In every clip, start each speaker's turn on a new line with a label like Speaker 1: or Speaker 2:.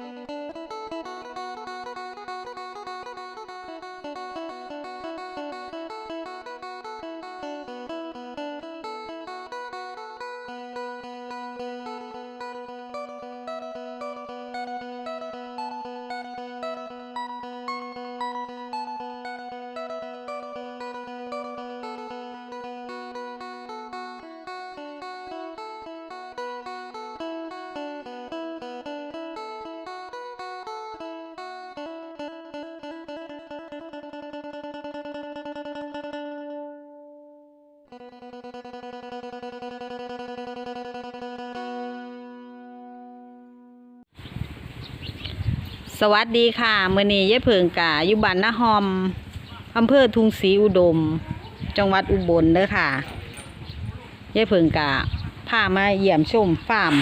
Speaker 1: Música สวัสดีค่ะมือนี้ยายเพิงกะอยู่บ้านนาฮอมอำเภอทุงศรีอุดม จังหวัดอุบลเด้อค่ะยายเพิงกะพามาเยี่ยมชมฟาร์ม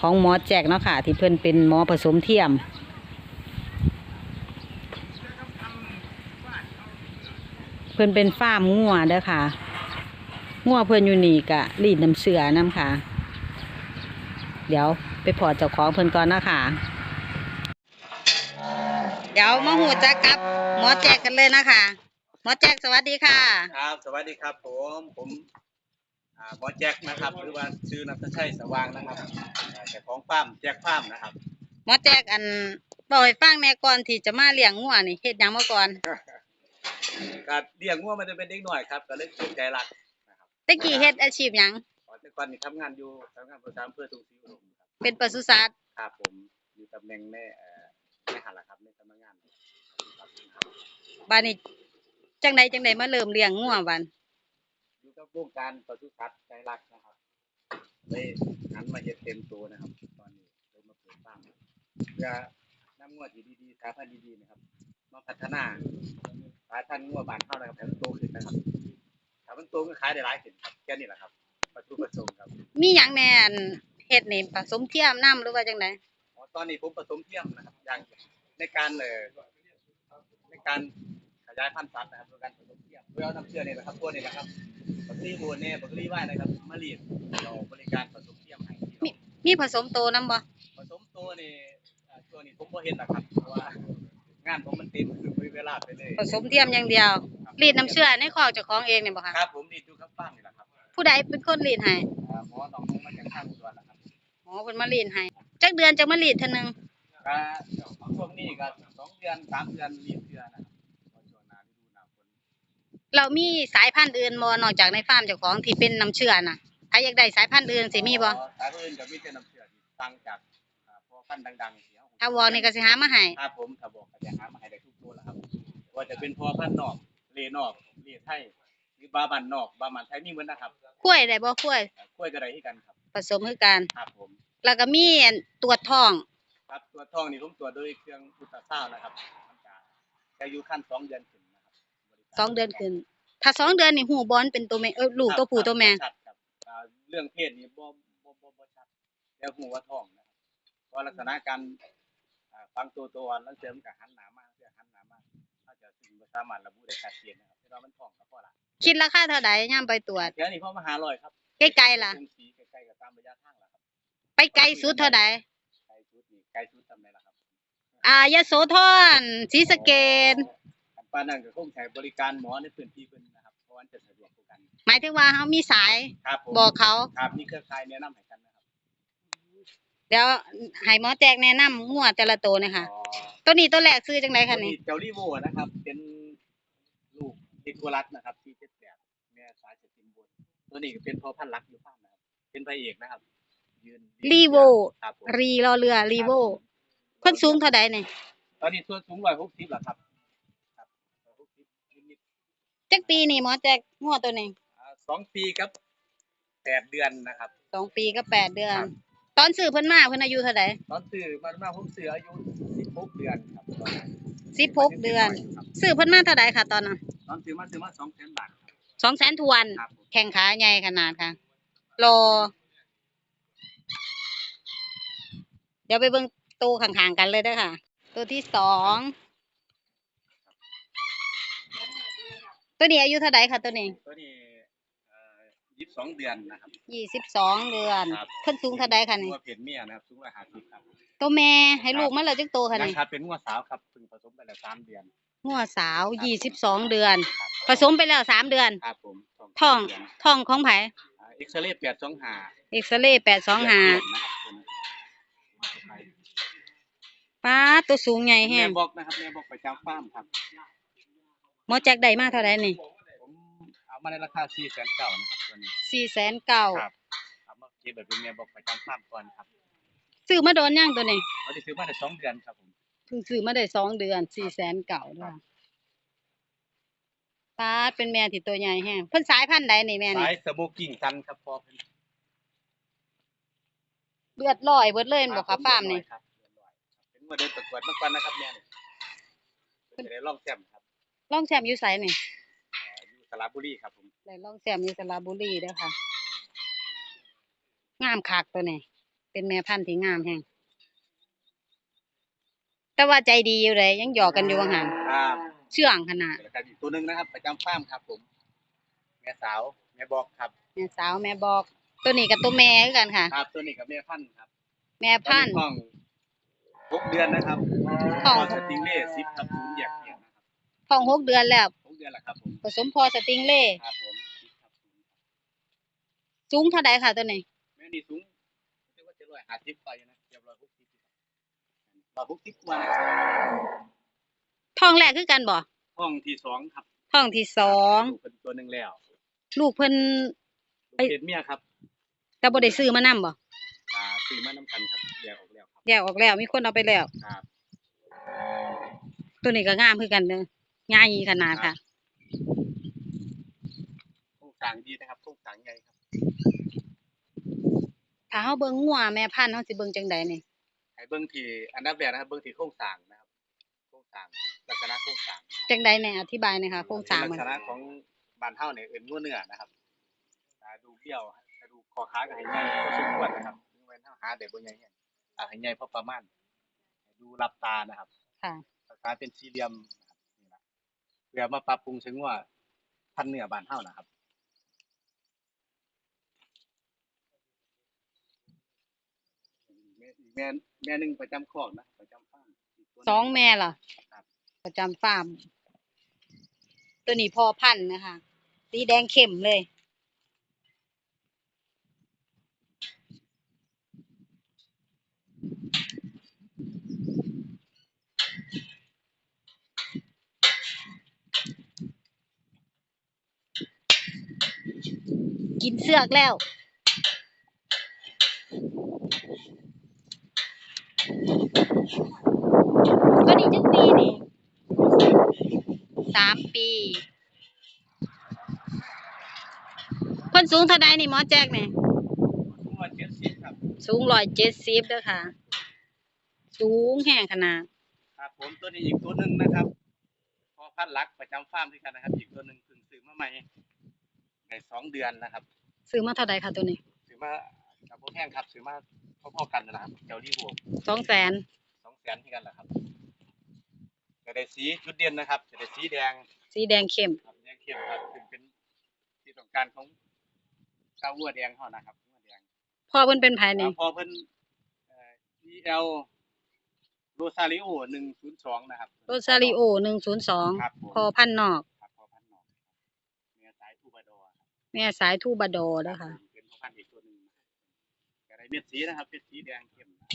Speaker 1: ของหมอแจกเนาะค่ะ ที่เพิ่นเป็นหมอผสมเทียม เพิ่นเป็นฟาร์มงัวเด้อค่ะงัวเพิ่นอยู่นี่กะรีดน้ำเสือน้ำค่ะ เดี๋ยวไปพอเจ้าของเพิ่นก่อนนะคะ เดี๋ยวมาหูจักกับหมอแจกกันเลยนะคะหมอแจกสวัสดีค่ะ
Speaker 2: ครับ สวัสดีครับผมผมอ่าหมอแจ็คนะครับ หรือว่าชื่อนัทชัยสว่างนะครับอ่าเจ้าของฟาร์มแจ็คฟาร์มนะครับ
Speaker 1: หมอแจกอันบอกให้ฟังแหน่ก่อนที่จะมาเลี้ยงงัวนี่เฮ็ดหยังมาก่อน
Speaker 2: การเลี้ยงงัวมันจะเป็นเด็กหน่อยครับก็เลยสนใจรักนะครับ
Speaker 1: แตะกี้เฮ็ดอาชีพหยัง
Speaker 2: แต่ก่อนนี่ทำงานอยู่ทำงานประจำเพื่อทุงศรีอุดมครับ
Speaker 1: เป็นปศุสัตว์
Speaker 2: ครับผมอยู่ตำแหน่งในเอ่อ บครับ
Speaker 1: บัดนี้จังใดจังใดมาเริ่มเลี้ยงงัวบัด
Speaker 2: อยู่กับวงการปศุสัตว์ใจรักนะครับเลยหันมาเฮ็ดเต็มตัวนะครับ ตอนนี้เลยมาเปิดฟาร์มเพื่อนำงัวที่ดีๆสายพันธุ์ดีๆนะครับมาพัฒนาสายพันธุ์งัวบ้านเฮานะครับให้มันโตขึ้นนะครับถ้ามันโตก็ขายได้หลายขึ้นครับแค่นี้แหละครับวัตถุประสงค์ครับ
Speaker 1: มีหยังแหน่อันเฮ็ดนี่ผสมเทียมน้ำหรือว่าจังได
Speaker 2: อ๋อตอนนี้ผมผสมเทียมนะครับอย่างในการเอ่อใน การขยายพันธุ์สัตว์นะครับโดยการผสมเทียมเพื่อเอาน้ำเชื่อเนี่ยนะครับพวกนี้นะครับบักรีบัวเน่บักรีว่ายนะครับมาเรียนเราบริการผสมเทียมให้ที่เรา
Speaker 1: มีผสมโตนํบ่
Speaker 2: ผสมตัวนี่อ่าช่วงนี้ผมบ่เห็นนะครับเพราะว่างานผมมันเต็มคือมีเวลาไปเลย
Speaker 1: ผสมเทียมอย่างเดียวรีดน้ำเชื่อในคอกเจ้าของเองนี่บ่คะ
Speaker 2: ครับผมดีดูครับฟาร์มนี่แหละครับ
Speaker 1: ผู้ใดเป็นคนรีดให้
Speaker 2: อ่าหมอน้องนุ่งมาจากข้างอุดรนะครับ
Speaker 1: หมอเพิ่นมารีดให้จักเดือนจังมารีดเทื่อนึง
Speaker 2: ก็ช่วงนี้ก็สอง เดือนสามเดือนเรียนเดือนนะครับพอช่วงหน้าฤดูหน้าฝน
Speaker 1: เรามีสายพันธุ์อื่นบ่นอกจากในฟาร์มเจ้าของที่เป็นน้ำเชื่อน่ะถ้าอยากได้สายพันธุ์อื่นสิมีบ่
Speaker 2: สายอื่นก็มีแต่น้ำเชื่อที่ตั้งจากอ่าพอพันธุ์ดังๆเสีย
Speaker 1: ถ้าวอนี่ก็สิหามาให้
Speaker 2: ครับผมถ้าบอกก็จะหามาให้ได้ทุกตัวแหละครับว่าจะเป็นพอพันธุ์นอกเลนอกเลไทยหรือบาบันนอกบามันไทยมีเหมือนนะครับ
Speaker 1: กล้วยได้บ่กล้วย
Speaker 2: อ่ากล้วยกระไดที่กันครับ
Speaker 1: ผสมคือกัน
Speaker 2: ครับผม
Speaker 1: แล้วก็มีอันตรวจท้อง
Speaker 2: ครับ ตัวทองนี่ผมตรวจโดยเครื่องอุลตราซาวด์นะครับมันจะจะอยู่ขั้นสองเดือนขึ้นนะครับบริการ
Speaker 1: สองเดือนขึ้น ถ้าสองเดือนนี่หูบอลเป็นตัวแม่เอ้ยลูกตัวผู้ตัวแม่
Speaker 2: ชัดครับอ่าเรื่องเพศนี่บ่บ่บ่บ่ชัดแต่หูว่าท้องนะครับเพราะลักษณะการอ่าฟังตัวตัวอ่อนแล้วเสริมกับหันหน้ามาเพื่อหันหน้ามาถ้าจะถึงบ่สามารถระบุได้ชัดเจนนะครับแต่ว่ามันท้องกับพ่อละ
Speaker 1: คิดราคาเท่าใดย่ามไปตรวจ
Speaker 2: เดี๋ยวนี้พ่อมาหาลอยครับ
Speaker 1: ใกล้ๆล่ะ
Speaker 2: กรุงศรีใกล้ๆกับตามระยะทางล่ะครับ
Speaker 1: ไปไกลสุดเท่าใด
Speaker 2: ไกลสุดนี่ไกลสุดทำไมล่ะครับ
Speaker 1: อ่ายโสธรศรีสะเกษ
Speaker 2: อันปานนั้นก็คงใช้บริการหมอในพื้นที่เพิ่นนะครับเพราะว่ามันจะสะดวกกว่ากัน
Speaker 1: หมายถึงว่าเฮามีสาย
Speaker 2: ครับผม
Speaker 1: บอกเขา
Speaker 2: ครับมีเครือข่ายแนะนำให้กันนะครับ
Speaker 1: เดี๋ยวให้หมอแจกแนะนำงัวแต่ละตัวหน่อยค่ะ
Speaker 2: อ๋อ
Speaker 1: ตัวนี้ตัวแรกซื้อจังไดคะนี่
Speaker 2: เจ้าลีโวนะครับ เป็นลูกเอกวรัสนะครับที่เจ็ดแปดแม่สายสติมบนตัวนี้ก็เป็นพ่อพันธุ์รักอยู่ฟาร์มนะครับ เป็นพระเอกนะครับยืน
Speaker 1: รีโว
Speaker 2: ครับผม
Speaker 1: รีรอเรือรีโวเพิ่นสูงเท่าใดนี่
Speaker 2: ตอนนี้ส่วนสูงร้อยหกสิบแล้วครับครับร้อยหกสิบนิด
Speaker 1: จักปีนี่หมอแจกงัวตัวนี้
Speaker 2: ๆอ่าสองปีครับแปดเดือนนะครับ
Speaker 1: สองปีก็แปดเดือน
Speaker 2: ครับ
Speaker 1: ตอนซื้อเพิ่นมาเพิ่นอายุเท่าใด
Speaker 2: ตอนซื้อมามาผมซื้ออายุสิบหกเดือนครับตอนนั้น
Speaker 1: สิบหกเดือน
Speaker 2: ครับ
Speaker 1: ซื้อเพิ่นมาเท่าใดค่ะตอนนั้น
Speaker 2: ตอนซื้อมาซื้อมาสองแสนบาทครับ
Speaker 1: สองแสนทวน
Speaker 2: ครับผม
Speaker 1: แข่งขาใหญ่ขนาดค่ะรอ เดี๋ยวไปเบิ่งตู้ข้างๆกันเลยเด้อค่ะ ตัวที่สอง ตัวนี้อายุเท่าใดค่ะตัวนี้
Speaker 2: ตัวนี้สิบสองเดือนนะครับ
Speaker 1: ยี่สิบสองเดือน
Speaker 2: ครับ
Speaker 1: เพิ่นสูงเท่าใดคะนี่
Speaker 2: งัวเพศเมียนะครับสูงร้อยห้าสิบครับ
Speaker 1: ตัวแม่ให้ลูกมันแล้วจักโตค่ะ
Speaker 2: ยัง
Speaker 1: นี่
Speaker 2: ครับเป็นงัวสาวครับเพิ่งผสมไปแล้วสามเดือน
Speaker 1: งัวสาวยี่สิบสองเดือน
Speaker 2: ครับ
Speaker 1: ผสมไปแล้วสามเดือน
Speaker 2: ครับผม
Speaker 1: ท้อง
Speaker 2: เดืน
Speaker 1: ท้องของไผ
Speaker 2: อ่าเอ็กซเรย์แปดสองห้า
Speaker 1: เอ็กซเรย์แปดสองหา
Speaker 2: นะครับผม
Speaker 1: ป้าดตัวสูงใหญ่แฮ
Speaker 2: แม่
Speaker 1: ง
Speaker 2: บอกนะครับแม่บอกประจำฟาร์มครับ
Speaker 1: หมอแจ็คได้มาเท่าใดนี่
Speaker 2: ผมเอามาในราคาสี่แสนเก้านะครับตัวนี้
Speaker 1: สี่แสนเก้า
Speaker 2: ครับเอามาเก็บแบบเป็นแม่บอกประจำฟาร์มก่อนครับ
Speaker 1: ซื้อมาโดนย่างตัวนี้
Speaker 2: เขาได้ซื้อมาได้สองเดือนครับผม
Speaker 1: เพิ่งซื้อมาได้สองเดือนสี่แสนเก่าด้วยป้าดเป็นแม่ที่ตัวใหญ่แฮงเพิ่นสายพันธุ์ใดนี่แม่นี่
Speaker 2: สายสโมกิ้งกันครับพอเป็น
Speaker 1: เลือดลอยเบิดเลยแม่นบ่คะฟาร์มนี่
Speaker 2: ครับ เรียบร้อยครับเป็นงัวเดินประกวดเมื่อก่อนนะครับแม่นี่เพิ่นจะได้ร่องแจ่มครับ
Speaker 1: ร่องแซมอยู่ไสนี่
Speaker 2: เอ่ออยู่สระบุรีครับผม
Speaker 1: ได้ร่องแซมอยู่สระบุรีเด้อค่ะ งามคักตัวนี้ เป็นแม่พันธุ์ที่งามแฮงแต่ว่าใจดีอยู่เลยยังหยอกกันอยู่ว่าหั่น
Speaker 2: ครับ
Speaker 1: เชื่องขนาด
Speaker 2: แล้วก็อีกตัวหนึงนะครับประจำฟาร์มครับผม แม่สาวแม่บอกครับ
Speaker 1: แม่สาวแม่บอก ตัวนี้กับตัวแม่คือกันค่ะ
Speaker 2: ครับตัวนี้กับแม่พันธุ์ครับ
Speaker 1: แม่พันธุ์
Speaker 2: ตอท้อง หกเดือนนะครับ
Speaker 1: ท้อง
Speaker 2: พสติงเล่สิบครับศูนย์แยกเกียรนะครับ
Speaker 1: ท้องหกเดือนแล้ว
Speaker 2: หกเดือนแหละครับผม
Speaker 1: ผสมพอสติงเล่
Speaker 2: ครับผมสิบครับศูนย์ครับ
Speaker 1: สูงเท่าใดค่ะตัวนี้
Speaker 2: แม่นี่สูงเรียกว่าจะร้อยห้าสิบไปนะเกือบร้อยหกสิบร้อยหกสิบกว่านะครับ
Speaker 1: ท้องแรกคือกันบ่
Speaker 2: ห้องที่สองครับ
Speaker 1: ท้องที่สอง
Speaker 2: ลูกเป็นตัวหนึ่งแล้ว
Speaker 1: ลูกเพิ่น
Speaker 2: ลูกเพศเมียครับ
Speaker 1: แต่บ่ได้ซื้อมานำบ่
Speaker 2: อ่าซื้อมาน้ำกันครับแยกออก แล้วครับ
Speaker 1: แยกออกแล้วมีคนเอาไปแล้ว
Speaker 2: ครับ
Speaker 1: ตัวนี้ก็งามคือกันเด้อง่ายขนาดค่ะ
Speaker 2: โครงสร้างดีนะครับโครงสร้างใหญ่ครับ
Speaker 1: ถ้าเฮาเบิ่งงัวแม่พันธุ์เฮาสิเบิ่งจังใดนี่
Speaker 2: ให้เบิ่งที่อันดับแรกนะครับเบิ่งที่โครงสร้างนะครับโครงสร้างลักษณะโครงสร้าง
Speaker 1: จังใดแน่อธิบายหน่อยค่ะโครงสร้าง
Speaker 2: ลั
Speaker 1: มัน
Speaker 2: กษณะของบ้านเฮาเนี่ยเอิ้นงัวเนื้อนะครับอ่าดูเบี้ยวกระดูกคอขาก็ให้ใหญ่พอสมควรนะครับถึงแม้นเฮาหาได้บ่ใหญ่แฮง อ่าให้ใหญ่พอประมาณให้ดูรับตานะครับ
Speaker 1: ค่ะ
Speaker 2: ลักษณะเป็นสี่เหลี่ยมนะครับนี่ล่ะเพื่อมาปรับปรุงเชิงว่าพันธุ์เนื้อบ้านเฮานะครับแม่อีกแม่แม่หนึงประจำคอกนะประจำฟาร์มกตัวหนึ่
Speaker 1: สองแม่ล่ะ
Speaker 2: ครับ
Speaker 1: ประจำฟาร์มตัวนี้พ่อพันธุ์นะคะสีแดงเข้มเลย กินเสือกแล้วตัวนี้จังปีนี่สามปีเพิ่นสูงเท่าใดนี่หมอแจ๊กนี่
Speaker 2: สูงร้อยเจ็ดสิบครับ
Speaker 1: สูงร้อยเจ็ดสิบเด้อค่ะ สูงแห้งขนาด
Speaker 2: ครับผมตัวนี้อีกตัวหนึ่งนะครับพอพันธุ์ลักประจำฟาร์มด้วยกันนะครับ อีกตัวหนึ่งเพิ่งซื้อมาใหม่ ในสองเดือนนะครับ
Speaker 1: ซื้อมาเท่าใดค่ะตัวนี้
Speaker 2: ซื้อมากับพวกแห้งครับซื้อมาพอๆกันนะครับเจ้าดีหัว
Speaker 1: สองแสน
Speaker 2: สองแสนที่กันแหละครับจะได้สีจุดเด่นนะครับจะได้สีแดง
Speaker 1: สีแดงเข้ม
Speaker 2: ครับแดงเข้มครับซึ่งเป็นที่ต้องการของชาววัวแดงเขานะครับวัวแดง
Speaker 1: พ่อเพิ่นเป็นไผนี่
Speaker 2: อ่าพอเพิ่นเอ่อ EL Rosario 102นะครับ
Speaker 1: โรซาริโอหนึ่งศูนย์สอง
Speaker 2: ครับผม
Speaker 1: พอพันธุ์นอก แม่สายทูบาโดอเด้อค่ะ
Speaker 2: เป็นพ่อพันธุ์อีกตัวหนึงนะครับแต่ได้เม็ดสีนะครับเป็นสีแดงเข้มนะครับ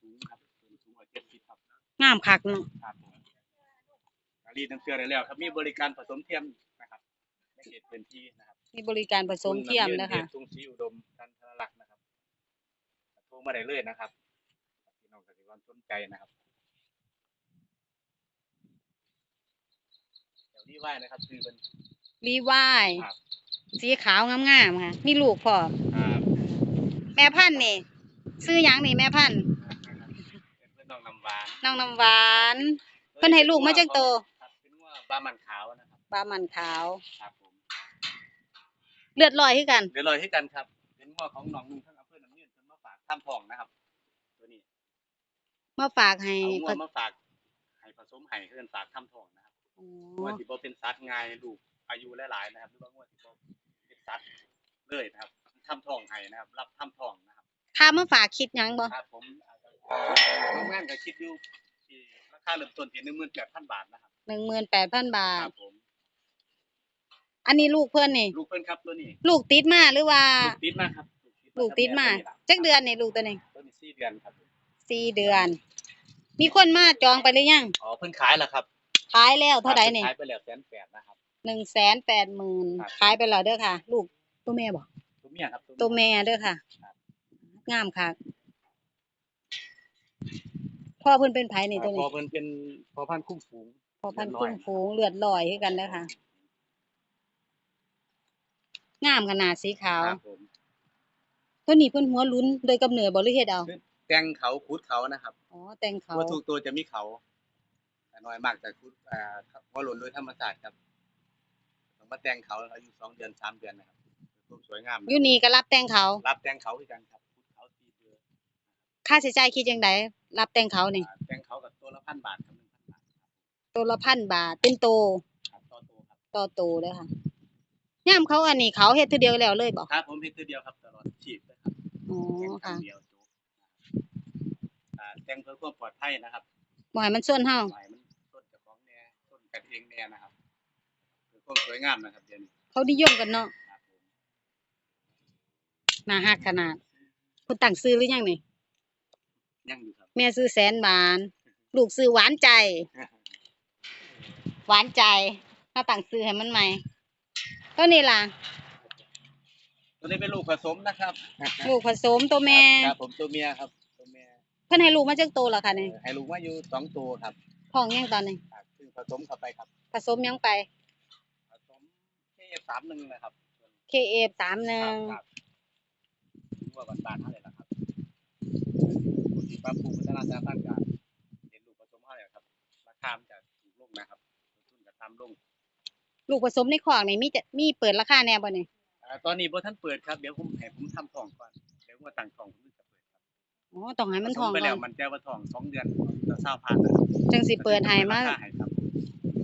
Speaker 2: สูงครับสูงสูงกว่า70ครับ
Speaker 1: งามคักเนาะ
Speaker 2: ครับผมการรีดน้ำเกลือได้แล้วครับมีบริการผสมเทียมนะครับในเขตพื้นที่นะครับ
Speaker 1: มีบริการผสมเทียมนะคะ
Speaker 2: ทุ่งศรีอุดมกันทรลักษณ์นะครับโทรมาได้เลยนะครับพี่น้องเกษตรกรสนใจนะครับเดี๋ยวนี้ไหว้นะครับคือเป็น
Speaker 1: รีวาย
Speaker 2: ครับ
Speaker 1: สีขาวงามๆค่ะ มีลูกพร้อม
Speaker 2: ครับ
Speaker 1: แม่พันธุ์นี่ซื้อหยังนี่แม่พันธุ์
Speaker 2: เป็นเพื่อนน้องน้ำหวาน
Speaker 1: น้องน้ำหวาน เพิ่นให้ลูกมาจากโต
Speaker 2: ครับเป็นว่าบ้ามันขาวนะครับ
Speaker 1: ปลามันขาว
Speaker 2: ครับผม
Speaker 1: เลือดลอยคือกัน
Speaker 2: เดี๋ยวลอยให้กันครับ เป็นว่าของหนองนุ่งทั้งอำเภอน้ำยืนเพิ่นมาฝากท่ามทองนะครับ ตัวนี้
Speaker 1: มาฝากให้
Speaker 2: เอาง
Speaker 1: เพิ่
Speaker 2: วนมาฝากให้ผสมไห้เพื่อนฝากท่ามทองนะครับ
Speaker 1: อ๋
Speaker 2: งว
Speaker 1: อ
Speaker 2: ดที่บ่เป็นสัตว์ง่ายลูกอายุหลายๆนะครับหรือว่างวดที่บ่เป็นสั ตว์เลยนะครับทำทองให้นะครับ รับทำทองนะครับ
Speaker 1: ค่ามาฝากคิดหยังบ่
Speaker 2: ครับผมโรงงานก็คิดอยู่ที่ราคาเริ่มต้นที่หนึ่งหมื่นแปดพันบาทนะครับ
Speaker 1: หนึ่งหมื่นแปดพันบา
Speaker 2: ค
Speaker 1: ท
Speaker 2: รับผม
Speaker 1: อันนี้ลูกเพื่อนนี่
Speaker 2: ลูกเพิ่นครับตัวนี้
Speaker 1: ลูกติดมาหรือว่า
Speaker 2: ลูกติดมากครับ
Speaker 1: ลูกติดมาจักเดือนนี่ลูกตัวนี้
Speaker 2: ตัวนี้สี่เดือนครับ
Speaker 1: สี่เดือน มีคนมาจองไปหรือยัง
Speaker 2: อ๋อเพิ่นขายแล้วครับ
Speaker 1: ขายแล้วเท่าไหร่นี่
Speaker 2: ขายไปแล้วแสนแปดนะครับ
Speaker 1: หนึ่งแสนแปดหมื่น
Speaker 2: ครับ
Speaker 1: ขายไปแล้วเด้อค่ะ ลูกตัวแม่บ่
Speaker 2: ตัวเมียครับ
Speaker 1: ตัวแม่เด้อค่ะ
Speaker 2: ครับ
Speaker 1: งามค่ะ พ่อเพิ่นเป็นไผนี่
Speaker 2: อ่า
Speaker 1: ตัว
Speaker 2: พ
Speaker 1: นี้
Speaker 2: อเพิ่นเป็นพอพันธุ์คุ้มฝูง
Speaker 1: พ่อพันธุ์คุ้มฟูงเลือดลอยคือกันเด้อค่ะ งามขนาดสีขาว
Speaker 2: ครับผม
Speaker 1: ตัวนี้เพิ่นหัวลุ้นโดยกำเนิดบ่หรือเฮ็ดเอา
Speaker 2: แต่งเขาขุดเขานะครับ
Speaker 1: อ๋อแต่งเขา
Speaker 2: ว่าทุกตัวจะมีเขาแต่น้อยมากแต่ขุดอ่าว่าหล่นโดยธรรมชาติครับต้อง มาแต่งเขาอายุสองเดือนสามเดือนนะครับรูปสวยงามนะ
Speaker 1: อยู่นี่ก็รับแต่งเขา
Speaker 2: รับแต่งเขาคือกันครับขุดเขาตีเบือ
Speaker 1: ค่าใช้จ่ายคิดจังไดรับแต่งเขานี่
Speaker 2: อ่าแต่งเขากับตัวละพันบาทครับหนึ่งพันบาท
Speaker 1: ตัวละพันบาท เป็นโต
Speaker 2: ครับต่อตัวครับ
Speaker 1: ต่อโตเด้อค่ะย่ามเขาอันนี้เขาเฮ็ดทีเดียวแล้วเลยบ่
Speaker 2: ครับผมเฮ็ดตัวเดียวครับตลอดชีพเลยครับ
Speaker 1: อ๋อ
Speaker 2: แต่งครั้
Speaker 1: ค่ะ
Speaker 2: งเดียวจบอ่าแต่งเพื่อความปลอดภัยนะครับ
Speaker 1: บ่ให้มันส่วนเฮา
Speaker 2: หมายมันต้นเจ้าของแน่ต้นกันเองแน่นะครับเพื่อ ความสวยงามนะครับเดี๋ยวนี้
Speaker 1: เขานิยมกันเนาะ
Speaker 2: ครับผม
Speaker 1: น่าฮักขนาดเพิ่นตั้งซื้อหรือยังนี่
Speaker 2: ยังอยู่ครับ
Speaker 1: แม่ซื้อแสนบาทลูกซื้อหวานใจ หวานใจถ้าตั้งซื้อให้มันใหม่ตัวนี้ล่ะ
Speaker 2: ตัวนี้เป็นลูกผสมนะครับ
Speaker 1: ลูกผสมตัวแม่
Speaker 2: ครับผมตัวเมียครับตัวเมีย
Speaker 1: เพิ่นให้ลูกมาจักโตแล้วค่ะนี่
Speaker 2: เอ่อให้ลูกมาอยู่สองตัวครับ
Speaker 1: ท้องยังตอนนี้
Speaker 2: ครับซึ่งผสมเข้าไปครับ
Speaker 1: ผสมยังไป
Speaker 2: ผสม เคสามหนึ่งนะครับ
Speaker 1: KF 31
Speaker 2: ครับว่าบานบานๆเท่าไหร่ละครับคุณที่ปรับปรุงพัฒนาการตั้งการเห็นลูกผสมเท่าไหร่ครับ ราคามันจะถูกลงนะครับต้นทุนจะต่ำลง
Speaker 1: ลูกผสมในคอกนี่มีจะมีเปิดราคาแน่บ่นี่
Speaker 2: อ่าตอนนี้บ่ท่านเปิดครับ เดี๋ยวผมให้ผมทำทองก่อน เดี๋ยวมาตั้งทองผมจะเปิดครับ
Speaker 1: อ๋อต้องให้มันทอง
Speaker 2: ผสไป
Speaker 1: ก่
Speaker 2: แล้
Speaker 1: อ
Speaker 2: วนมันแจ้ว่าทองสองเดือนจะเศร้าพันนะครับ
Speaker 1: จังสิเปิดให้มา
Speaker 2: ราคให้ครับ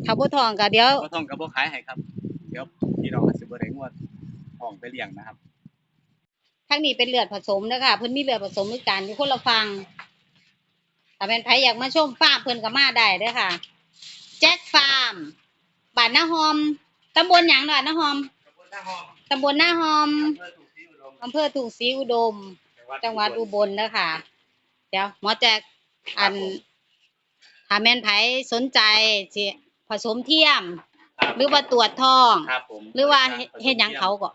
Speaker 1: ถ้าบ่ทองก็เดี๋ยว
Speaker 2: บ่ทองกับบ่ขายให้ครับเดี๋ยวพี่น้องอาจสิบ่ได้งวดทองไปเลี้ยงนะครับ
Speaker 1: ทางนี้เป็นเลือดผสมเด้อค่ะเพิ่นมีเลือดผสมคือกันอยู่คนละฟังถ้าเป็นไผอยากมาชมฟาร์มเพิ่นก็มาได้เด้อค่ะ แจ็คฟาร์มบ้านนาหอมตำบลหยังเนาะนาหอมตำบลนาหอมอำเภอทุ่งศรีอุดม จังหวัดอุบลเด้อค่ะเดี๋ยวหมอแจกอันถ้าแม่นไผสนใจสิผสมเทียม หรือว่าตรวจท้อง
Speaker 2: ครับผม
Speaker 1: หรือว่าเฮ็ดเฮ็ดหยังเขาก็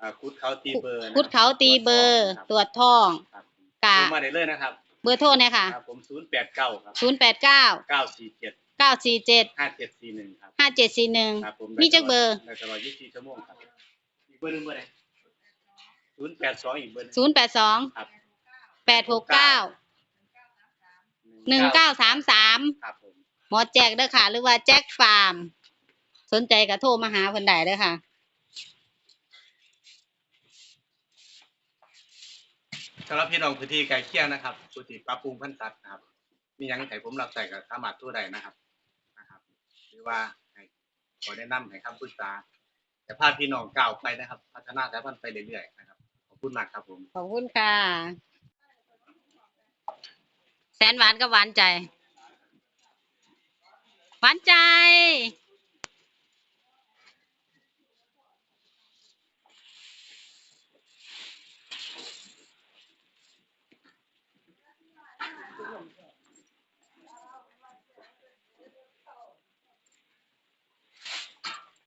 Speaker 2: อ่าคุดเขาตีเบอร์นะครับ
Speaker 1: คุดเขาตีเบอร์
Speaker 2: ครับ
Speaker 1: ตรวจท้อง
Speaker 2: ครับ
Speaker 1: กะ
Speaker 2: โทรมาได้เลยนะครับ
Speaker 1: เบอร์โทรเนี่ยค่ะ
Speaker 2: ครับผม089ครับ
Speaker 1: ศูนย์แปดเก้า
Speaker 2: 947
Speaker 1: เก้าสี่เจ็ด
Speaker 2: 5741ครับ
Speaker 1: ห้าเจ็ดสี่หนึ่ง
Speaker 2: ครับผม
Speaker 1: มีจักเบอร์
Speaker 2: ได้ตลอด24ชั่วโมงครับอีกเบอร์หนึงเบอร์ใด082อีกเบอร์หนึง
Speaker 1: ศูนย์แปดสอง
Speaker 2: ครับ
Speaker 1: แปดหกเก้าหนึ่งเก้าสามสาม
Speaker 2: ครับผม
Speaker 1: หมอแจกเด้อค่ะ หรือว่าแจ็คฟาร์ม สนใจก็โทรมาหาเพิ่นได้เด้อค่ะ
Speaker 2: สำหรับพี่น้องพื้นที่ใกล้เคียงนะครับผู้ที่ปรับปรุงพันธุ์สัตว์นะครับ มีหยังให้ผมรับใส่ก็สามารถโทรได้นะครับนะครับ หรือว่าให้ขอแนะนำให้คำปรึกษา แต่พาพี่น้องก้าวไปนะครับ พัฒนาสายพันธุ์ไปเรื่อยๆนะครับขอบคุณมากครับผม
Speaker 1: ขอบคุณค่ะ แสนหวานก็หวานใจ หวานใจ